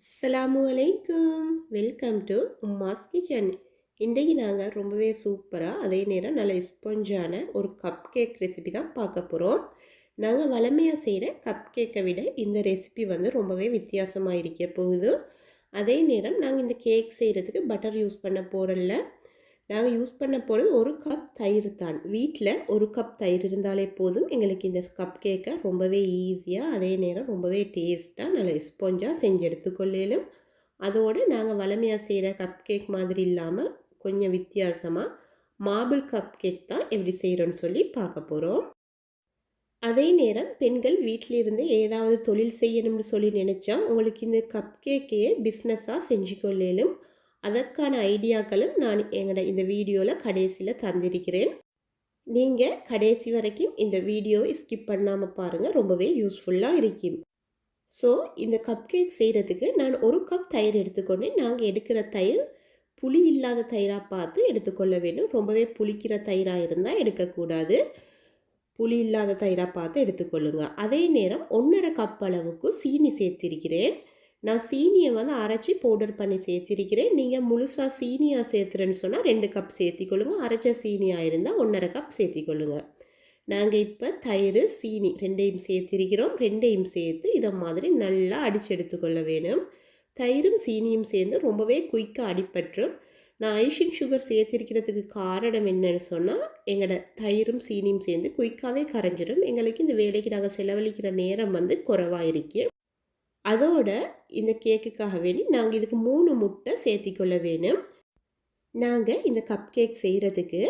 அஸ்லாமு அலைக்கும். Welcome to Uma's kitchen இன்றைக்கி நாங்கள் ரொம்பவே சூப்பராக அதே நேரம் நல்ல ஸ்பொஞ்சான ஒரு கப் கேக் ரெசிபி தான் பார்க்க போகிறோம் நாங்கள் வளமையாக செய்கிற கப் கேக்கை விட இந்த ரெசிபி வந்து ரொம்பவே வித்தியாசமாக இருக்க போகுது. அதே நேரம் நாங்கள் இந்த கேக் செய்கிறதுக்கு பட்டர் யூஸ் பண்ண போகிறோம்ல நாங்கள் யூஸ் பண்ண போகிறது ஒரு கப் தயிர் தான். வீட்டில் ஒரு கப் தயிர் இருந்தாலே போதும். எங்களுக்கு இந்த கப் கேக்கை ரொம்பவே ஈஸியாக அதே நேரம் ரொம்பவே டேஸ்ட்டாக நல்ல ஸ்பாஞ்சாக செஞ்சு எடுத்துக்கொள்ளலும். அதோடு நாங்கள் வளமையாக செய்கிற கப் கேக் மாதிரி இல்லாமல் கொஞ்சம் வித்தியாசமாக மார்பிள் கப் கேக் தான் எப்படி செய்கிறோன்னு சொல்லி பார்க்க போகிறோம் அதே நேரம் பெண்கள் வீட்டிலிருந்து ஏதாவது தொழில் செய்யணும்னு சொல்லி நினச்சா உங்களுக்கு இந்த கப் கேக்கையே பிஸ்னஸாக செஞ்சு கொள்ளலும் அதற்கான ஐடியாக்களும் நான் எங்களோட இந்த வீடியோவில் கடைசியில் தந்திருக்கிறேன். நீங்கள் கடைசி வரைக்கும் இந்த வீடியோவை ஸ்கிப் பண்ணாமல் பாருங்கள் ரொம்பவே யூஸ்ஃபுல்லாக இருக்கும். ஸோ இந்த கப் கேக் செய்கிறதுக்கு நான் ஒரு கப் தயிர் எடுத்துக்கொண்டேன். நாங்கள் எடுக்கிற தயிர் புளி இல்லாத தயிராக பார்த்து எடுத்துக்கொள்ள வேண்டும். ரொம்பவே புளிக்கிற தயிராக இருந்தால் எடுக்கக்கூடாது புளி இல்லாத தயிராக பார்த்து எடுத்துக்கொள்ளுங்க. அதே நேரம் ஒன்றரை கப் அளவுக்கு சீனி சேர்த்திருக்கிறேன். நான் சீனியை வந்து அரைச்சி பவுடர் பண்ணி சேர்த்திருக்கிறேன். நீங்கள் முழுசாக சீனியாக சேர்த்துறேன்னு சொன்னால் ரெண்டு கப் சேர்த்திக்கொள்ளுங்க. அரைச்ச சீனியாக இருந்தால் ஒன்றரை கப் சேர்த்திக்கொள்ளுங்க. நாங்கள் இப்போ தயிர் சீனி ரெண்டையும் சேர்த்திருக்கிறோம். ரெண்டையும் சேர்த்து இதை மாதிரி நல்லா அடித்து எடுத்துக்கொள்ள வேணும். தயிரும் சீனியும் சேர்ந்து ரொம்பவே குயிக்காக அடிப்பற்றும் நான் ஐஷிங் சுகர் சேர்த்திருக்கிறதுக்கு காரணம் என்னன்னு சொன்னால் எங்களோட தயிரும் சீனியும் சேர்ந்து குயிக்காகவே கரைஞ்சிடும் எங்களுக்கு இந்த வேலைக்கு நாங்கள் செலவழிக்கிற நேரம் வந்து குறைவாக இருக்கும் அதோட இந்த கேக்குக்காக வேண்டி நாங்கள் இதுக்கு மூணு முட்டை சேர்த்திக்கொள்ள வேணும். நாங்கள் இந்த கப் கேக் செய்கிறதுக்கு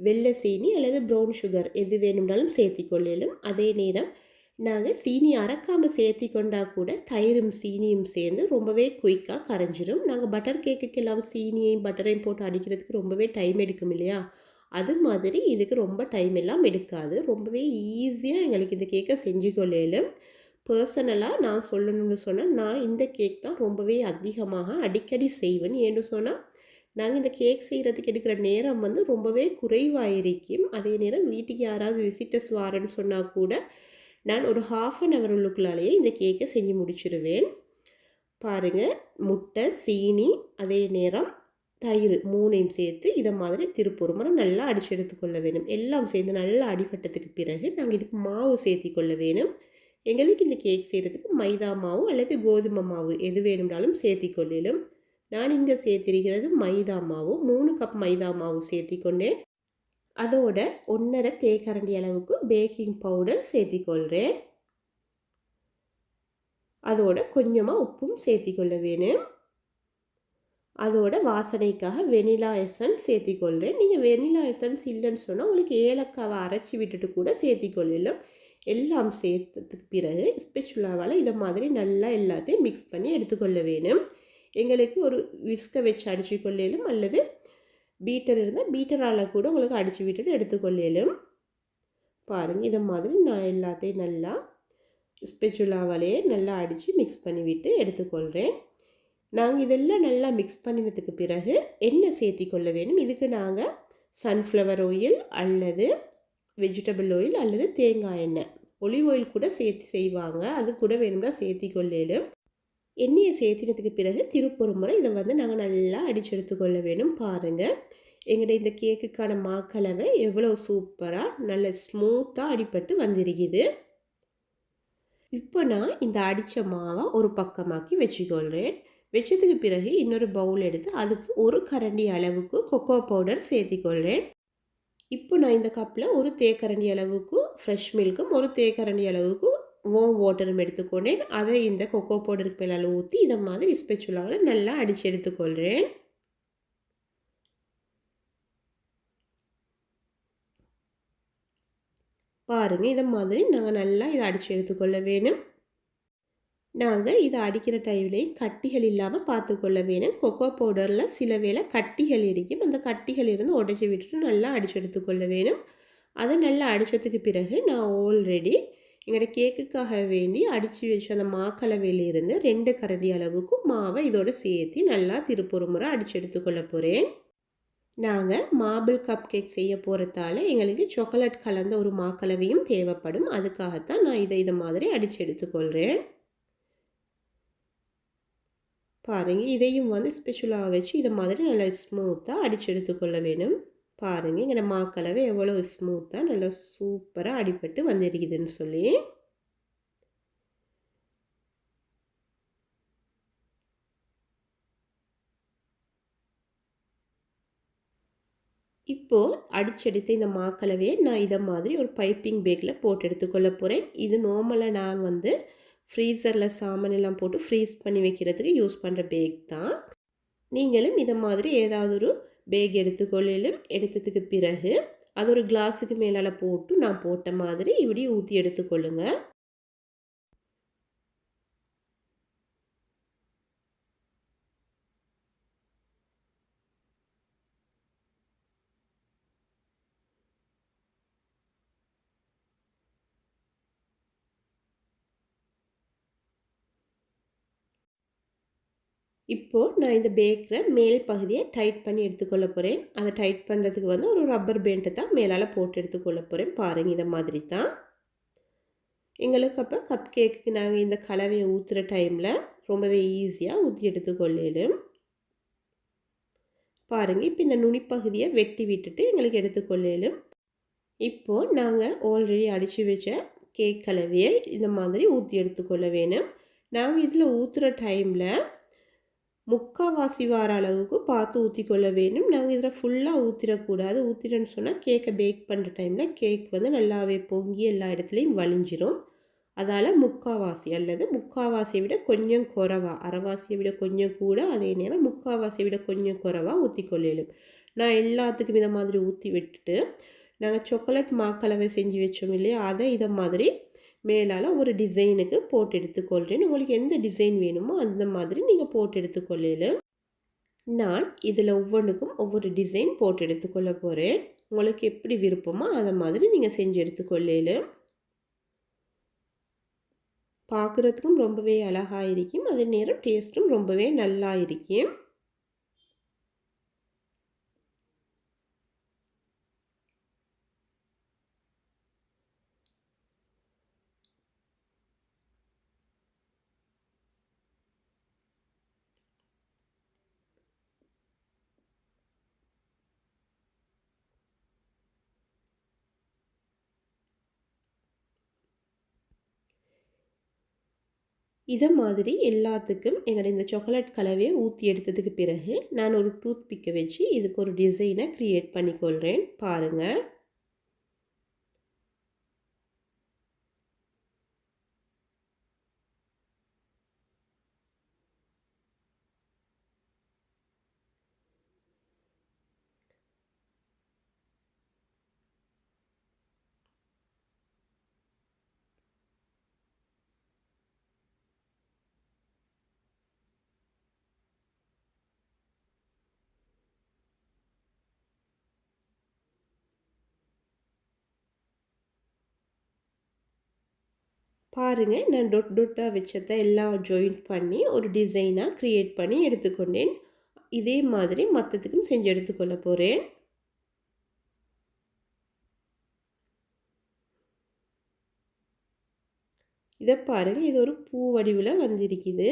வெள்ளை சீனி அல்லது ப்ரௌன் சுகர் எது வேணும்னாலும் சேர்த்திக்கொள்ளலும் அதே நேரம் நாங்கள் சீனி அறக்காமல் சேர்த்தி கொண்டா கூட தயிரும் சீனியும் சேர்ந்து ரொம்பவே குயிக்காக கரைஞ்சிரும். நாங்கள் பட்டர் கேக்குக்கெல்லாம் சீனியையும் பட்டரையும் போட்டு அடிக்கிறதுக்கு ரொம்பவே டைம் எடுக்கும் இல்லையா? அது மாதிரி இதுக்கு ரொம்ப டைம் எல்லாம் எடுக்காது. ரொம்பவே ஈஸியாக எங்களுக்கு இந்த கேக்கை செஞ்சு கொள்ளலும். பர்சனலாக நான் சொல்லணும்னு சொன்னால் நான் இந்த கேக் தான் ரொம்பவே அதிகமாக அடிக்கடி செய்வேன். ஏன்னு சொன்னால் நாங்கள் இந்த கேக் செய்கிறதுக்கு எடுக்கிற நேரம் வந்து ரொம்பவே குறைவாக இருக்கும் அதே நேரம் வீட்டுக்கு யாராவது விசிட்டர்ஸ் வாரேன்னு சொன்னால் கூட நான் ஒரு ஹாஃப் அன் ஹவர் உள்ளுக்குள்ளாலேயே இந்த கேக்கை செஞ்சு முடிச்சிருவேன். பாருங்கள் முட்டை சீனி அதே நேரம் தயிர் மூணையும் சேர்த்து இதை மாதிரி திருப்பூர் முறை நல்லா அடித்து எடுத்துக்கொள்ள வேணும் எல்லாம் சேர்ந்து நல்லா அடிபட்டதுக்கு பிறகு நாங்கள் இதுக்கு மாவு சேர்த்தி கொள்ள வேணும் எங்களுக்கு இந்த கேக் செய்கிறதுக்கு மைதா மாவு அல்லது கோதுமை மாவு எது வேணும்னாலும் சேர்த்தி கொள்ளிலும். நான் இங்கே சேர்த்திருக்கிறது மைதா மாவு. மூணு கப் மைதா மாவு சேர்த்தி கொண்டேன். அதோட ஒன்றரை தேக்கரண்டி அளவுக்கு பேக்கிங் பவுடர் சேர்த்திக்கொள்கிறேன் அதோட கொஞ்சமாக உப்பும் சேர்த்திக்கொள்ள வேணும். அதோட வாசனைக்காக வெனிலா எசன்ஸ் சேர்த்திக்கொள்கிறேன் நீங்கள் வெனிலா எசன்ஸ் இல்லைன்னு சொன்னால் உங்களுக்கு ஏலக்காவை அரைச்சி விட்டுட்டு கூட சேர்த்திக்கொள்ளலாம் எல்லாம் சேர்த்ததுக்கு பிறகு ஸ்பெச்சுலாவால் இதை மாதிரி நல்லா எல்லாத்தையும் மிக்ஸ் பண்ணி எடுத்துக்கொள்ள வேணும். எங்களுக்கு ஒரு விஸ்கை வச்சு அடித்து கொள்ளையிலும் அல்லது பீட்டர் இருந்தால் பீட்டரால் கூட உங்களுக்கு அடித்து விட்டுட்டு எடுத்துக்கொள்ளலும். பாருங்கள் இதை மாதிரி நான் எல்லாத்தையும் நல்லா ஸ்பெச்சுலாவாலேயே நல்லா அடித்து மிக்ஸ் பண்ணிவிட்டு எடுத்துக்கொள்கிறேன் நாங்கள் இதெல்லாம் நல்லா மிக்ஸ் பண்ணினதுக்கு பிறகு எண்ணெய் சேர்த்தி கொள்ள வேணும். இதுக்கு நாங்கள் சன்ஃப்ளவர் ஆயில் அல்லது வெஜிடபிள் ஆயில் அல்லது தேங்காய் எண்ணெய். ஒலிவ் ஆயில் கூட சேர்த்து செய்வாங்க. அது கூட வேணும்னா சேர்த்தி கொள்ளலும் எண்ணெயை சேர்த்தினதுக்கு பிறகு திருப்பொரு முறை இதை வந்து நாங்கள் நல்லா அடித்து எடுத்துக்கொள்ள வேணும் பாருங்கள் எங்கள்கிட்ட இந்த கேக்குக்கான மாக்கலவை எவ்வளோ சூப்பராக நல்ல ஸ்மூத்தாக அடிப்பட்டு வந்திருக்குது. இப்போ நான் இந்த அடித்த மாவை ஒரு பக்கமாக்கி வச்சுக்கொள்கிறேன் வச்சதுக்கு பிறகு இன்னொரு பவுல் எடுத்து அதுக்கு ஒரு கரண்டி அளவுக்கு கொக்கோ பவுடர் சேர்த்திக்கொள்கிறேன் இப்போ நான் இந்த கப்பில் ஒரு தேக்கரண்டி அளவுக்கு ஃப்ரெஷ் மில்க்கும் ஒரு தேக்கரண்டி அளவுக்கு ஓம் வாட்டரும் எடுத்துக்கொண்டேன். அதை இந்த கொக்கோ பவுடருக்கு மேலே ஊற்றி இதை மாதிரி ஸ்பெச்சுலாவில் நல்லா அடித்து எடுத்துக்கொள்கிறேன் பாருங்கள் இதை மாதிரி நாங்கள் நல்லா இதை அடித்து எடுத்துக்கொள்ள வேணும். நாங்கள் இதை அடிக்கிற டைம்லேயும் கட்டிகள் இல்லாமல் பார்த்துக்கொள்ள வேணும். கொக்கோ பவுடரில் சில வேளை கட்டிகள் இருக்கும் அந்த கட்டிகள் இருந்து உடச்சி விட்டுட்டு நல்லா அடித்து எடுத்துக்கொள்ள வேணும். அதை நல்லா அடித்ததுக்கு பிறகு நான் ஆல்ரெடி எங்களோட கேக்குக்காக வேண்டி அடித்து வச்ச அந்த மாக்கலவையிலிருந்து ரெண்டு கரண்டி அளவுக்கு மாவை இதோடு சேர்த்து நல்லா திருப்பொரு முறை அடித்து எடுத்துக்கொள்ள போகிறேன் நாங்கள் மார்பிள் கப் கேக் செய்ய போகிறதால எங்களுக்கு சாக்லேட் கலந்த ஒரு மாக்கலவையும் தேவைப்படும். அதுக்காகத்தான் நான் இதை இதை மாதிரி அடித்து எடுத்துக்கொள்கிறேன் பாருங்கள் இதையும் வந்து ஸ்பெஷலாக வச்சு இதை மாதிரி நல்லா ஸ்மூத்தாக அடித்து எடுத்துக்கொள்ள வேணும். பாருங்கள் இங்கே மாக்கலவை எவ்வளோ ஸ்மூத்தாக நல்லா சூப்பராக அடிப்பட்டு வந்திருக்குதுன்னு சொல்லி. இப்போது அடிச்சடித்த இந்த மாக்கலவையை நான் இதை மாதிரி ஒரு பைப்பிங் பேக்கில் போட்டு எடுத்துக்கொள்ள போகிறேன் இது நார்மலாக நான் வந்து ஃப்ரீசரில் சாமான் எல்லாம் போட்டு ஃப்ரீஸ் பண்ணி வைக்கிறதுக்கு யூஸ் பண்ணுற பேக் தான். நீங்களும் இதை மாதிரி ஏதாவது ஒரு பேக் எடுத்துக்கொள்ளிலும் எடுத்ததுக்கு பிறகு அது ஒரு கிளாஸுக்கு மேலால் போட்டு நான் போட்ட மாதிரி இப்படி ஊற்றி எடுத்துக்கொள்ளுங்கள் இப்போது நான் இந்த பேக்கரை மேல் பகுதியை டைட் பண்ணி எடுத்துக்கொள்ள போகிறேன் அதை டைட் பண்ணுறதுக்கு வந்து ஒரு ரப்பர் பேண்ட்டை தான் மேலால் போட்டு எடுத்துக்கொள்ள போகிறேன் பாருங்கள் இதை மாதிரி தான். எங்களுக்கு அப்போ கப் கேக்குக்கு நாங்கள் இந்த கலவையை ஊற்றுற டைமில் ரொம்பவே ஈஸியாக ஊற்றி எடுத்துக்கொள்ளலும் பாருங்கள் இப்போ இந்த நுனிப்பகுதியை வெட்டி விட்டுட்டு எங்களுக்கு எடுத்துக்கொள்ளலும் இப்போது நாங்கள் ஆல்ரெடி அடித்து வச்ச கேக் கலவையை இந்த மாதிரி ஊற்றி எடுத்துக்கொள்ள வேணும். நாங்கள் இதில் ஊற்றுற டைமில் முக்கால்வாசி வார அளவுக்கு பார்த்து ஊற்றிக்கொள்ள வேணும் நாங்கள் இதில் ஃபுல்லாக ஊற்றிடக்கூடாது ஊற்றிடன்னு சொன்னால் கேக்கை பேக் பண்ணுற டைமில் கேக் வந்து நல்லாவே பொங்கி எல்லா இடத்துலையும் வலிஞ்சிரும் அதால் முக்கால்வாசி அல்லது முக்கால்வாசியை விட கொஞ்சம் குறவா அரைவாசியை விட கொஞ்சம் கூட அதே நேரம் முக்கால்வாசியை விட கொஞ்சம் குறவா ஊற்றிக்கொள்ளலும் நான் எல்லாத்துக்கும் இதை மாதிரி ஊற்றி விட்டுட்டு நாங்கள் சாக்லேட் மாக்கலவை செஞ்சு வச்சோம் இல்லையா? அதை இதை மாதிரி மேலால் ஒரு டிசைனுக்கு போட்டு எடுத்துக்கொள்கிறேன் உங்களுக்கு எந்த டிசைன் வேணுமோ அந்த மாதிரி நீங்கள் போட்டு எடுத்துக்கொள்ளல நான் இதில் ஒவ்வொன்றுக்கும் ஒவ்வொரு டிசைன் போட்டு எடுத்துக்கொள்ள போகிறேன் உங்களுக்கு எப்படி விருப்பமோ அதை மாதிரி நீங்கள் செஞ்சு எடுத்துக்கொள்ளல பார்க்குறதுக்கும் ரொம்பவே அழகாக இருக்கும். அதே நேரம் டேஸ்ட்டும் ரொம்பவே நல்லா இருக்கும். இதை மாதிரி எல்லாத்துக்கும் எங்களோட இந்த சாக்லேட் கலவையை ஊற்றி எடுத்ததுக்கு பிறகு நான் ஒரு டூத் பிக்கை வச்சு இதுக்கு ஒரு டிசைனை க்ரியேட் பண்ணிக்கொள்கிறேன் பாருங்கள் பாருங்கள் நான் டொட் டொட்டாக வச்சதை எல்லாம் ஜாயின் பண்ணி ஒரு டிசைனாக க்ரியேட் பண்ணி எடுத்துக்கொண்டேன். இதே மாதிரி மற்றத்துக்கும் செஞ்சு எடுத்துக்கொள்ள போகிறேன் இதை பாருங்கள் இது ஒரு பூ வடிவில் வந்திருக்குது.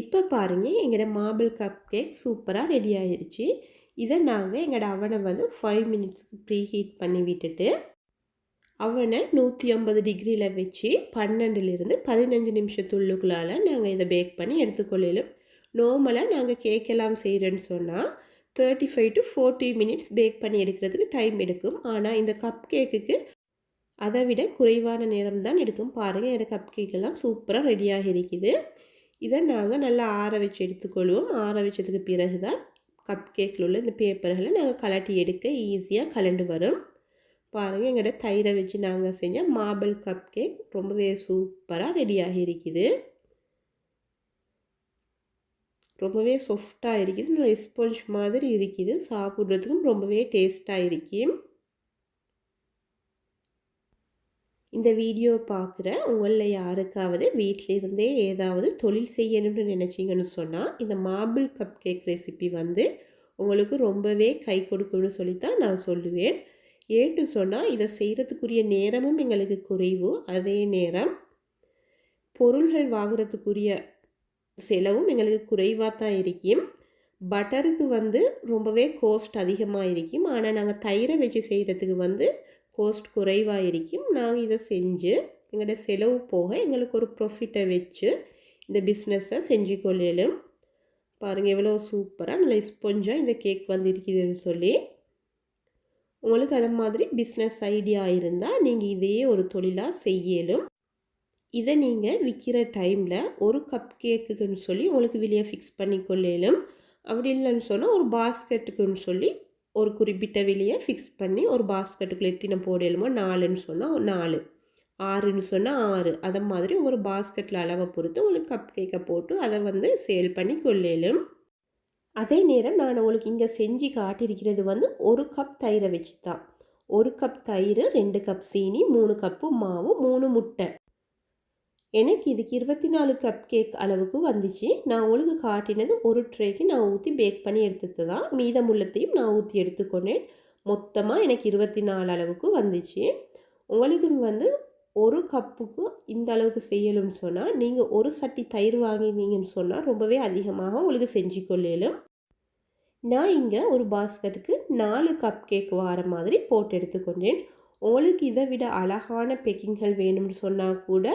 இப்போ பாருங்கள் எங்களோட மார்பிள் கப் கேக் சூப்பராக ரெடி ஆகிடுச்சு இதை நாங்கள் எங்களோட அவனை வந்து ஃபைவ் மினிட்ஸ்க்கு ப்ரீ ஹீட் பண்ணி விட்டுட்டு அவனை நூற்றி ஐம்பது டிகிரியில் வச்சு பன்னெண்டுலேருந்து பதினஞ்சு நிமிஷத்துள்ளுக்குள்ளால் நாங்கள் இதை பேக் பண்ணி எடுத்துக்கொள்ளலும் நார்மலாக நாங்கள் கேக்கெல்லாம் செய்கிறேன்னு சொன்னால் thirty five to forty minutes bake பண்ணி எடுக்கிறதுக்கு டைம் எடுக்கும். ஆனால் இந்த கப் கேக்குக்கு அதை விட குறைவான நேரம் தான் எடுக்கும். பாருங்கள் என்னோடய கப் கேக்கெல்லாம் சூப்பராக ரெடியாக இருக்குது இதை நாங்கள் நல்லா ஆற வச்சு எடுத்துக்கொள்வோம். ஆற வச்சதுக்கு பிறகு தான் கப் கேக்கில் உள்ள இந்த பேப்பர்களை நாங்கள் கலட்டி எடுக்க ஈஸியாக கலண்டு வரும். பாருங்கள் எங்கள்கிட்ட தயிரை வச்சு நாங்கள் செஞ்ச மார்பிள் கப் கேக் ரொம்பவே சூப்பராக ரெடியாகி இருக்குது. ரொம்பவே சாஃப்டாக இருக்குது. நல்லா ஸ்பாஞ்ச் மாதிரி இருக்குது. சாப்பிட்றதுக்கும் ரொம்பவே டேஸ்ட்டாக இருக்குது இந்த வீடியோ பார்க்குற உங்களில் யாருக்காவது வீட்டிலிருந்தே ஏதாவது தொழில் செய்யணும்னு நினச்சிங்கன்னு சொன்னால் இந்த மார்பிள் கப் கேக் ரெசிபி வந்து உங்களுக்கு ரொம்பவே கை கொடுக்கும்னு சொல்லித்தான் நான் சொல்லுவேன். ஏன்னு சொன்னால் இதை செய்கிறதுக்குரிய நேரமும் எங்களுக்கு குறைவு. அதே நேரம் பொருள்கள் வாங்குறதுக்குரிய செலவும் எங்களுக்கு குறைவாக தான் இருக்கும். பட்டருக்கு வந்து ரொம்பவே கோஸ்ட் அதிகமாக இருக்கும். ஆனால் நாங்கள் தயிரை வச்சு செய்கிறதுக்கு வந்து கோஸ்ட் குறைவாக இருக்கும் நாங்கள் இதை செஞ்சு எங்களோட செலவு போக எங்களுக்கு ஒரு ப்ராஃபிட்டை வச்சு இந்த பிஸ்னஸை செஞ்சு கொள்ளலும் பாருங்கள் எவ்வளோ சூப்பராக நல்ல ஸ்பொஞ்சாக இந்த கேக் வந்திருக்குதுன்னு சொல்லி. உங்களுக்கு அதை மாதிரி பிஸ்னஸ் ஐடியா இருந்தால் நீங்கள் இதையே ஒரு தொழிலாக செய்யலும். இதை நீங்கள் விற்கிற டைமில் ஒரு கப் கேக்குக்குன்னு சொல்லி உங்களுக்கு வெளியே ஃபிக்ஸ் பண்ணி கொள்ளலும் அப்படி இல்லைன்னு சொன்னால் ஒரு பாஸ்கெட்டுக்குன்னு சொல்லி ஒரு குறிப்பிட்ட விலையை ஃபிக்ஸ் பண்ணி ஒரு பாஸ்கெட்டுக்குள்ளே எத்தனை போடலுமோ நாலுன்னு சொன்னால் நாலு. ஆறுன்னு சொன்னால் ஆறு. அதை மாதிரி ஒரு பாஸ்கெட்டில் அளவை பொறுத்து உங்களுக்கு கப் கேக்கை போட்டு அதை வந்து சேல் பண்ணி கொள்ளையிலும் அதே நேரம் நான் உங்களுக்கு இங்கே செஞ்சு காட்டியிருக்கிறது வந்து ஒரு கப் தயிரை வச்சு தான் ஒரு கப் தயிர் ரெண்டு கப் சீனி மூணு கப்பு மாவு மூணு முட்டை. எனக்கு இதுக்கு இருபத்தி நாலு கப் கேக் அளவுக்கு வந்துச்சு. நான் உங்களுக்கு காட்டினது ஒரு ட்ரேக்கு நான் ஊற்றி பேக் பண்ணி எடுத்துட்டு தான் மீதமுள்ளத்தையும் நான் ஊற்றி எடுத்துக்கொண்டேன். மொத்தமாக எனக்கு இருபத்தி நாலு அளவுக்கு வந்துச்சு. உங்களுக்கு வந்து ஒரு கப்புக்கு இந்த அளவுக்கு செய்யலும்னு சொன்னால் நீங்கள் ஒரு சட்டி தயிர் வாங்கினீங்கன்னு சொன்னால் ரொம்பவே அதிகமாக உங்களுக்கு செஞ்சு கொள்ளலும் நான் இங்கே ஒரு பாஸ்கெட்டுக்கு நாலு கப் கேக் வார மாதிரி போட்டு எடுத்துக்கொண்டேன். உங்களுக்கு இதை விட அழகான பேக்கிங்கள் வேணும்னு சொன்னால் கூட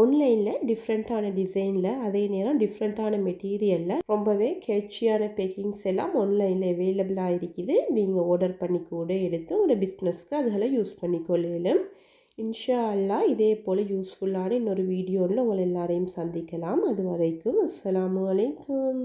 ஆன்லைனில் டிஃப்ரெண்ட்டான டிசைனில் அதே நேரம் டிஃப்ரெண்ட்டான மெட்டீரியலில் ரொம்பவே கேட்சியான பேக்கிங்ஸ் எல்லாம் ஆன்லைனில் அவைலபிளாக இருக்குது. நீங்கள் ஆர்டர் பண்ணி கூட எடுத்து உங்களோட பிஸ்னஸ்க்கு அதுகளை யூஸ் பண்ணிக்கொள்ளலும். இன்ஷா அல்லா இதே போல் யூஸ்ஃபுல்லான இன்னொரு வீடியோவில் உங்களை எல்லாரையும் சந்திக்கலாம். அது வரைக்கும் அஸ்லாம் வலைக்கம்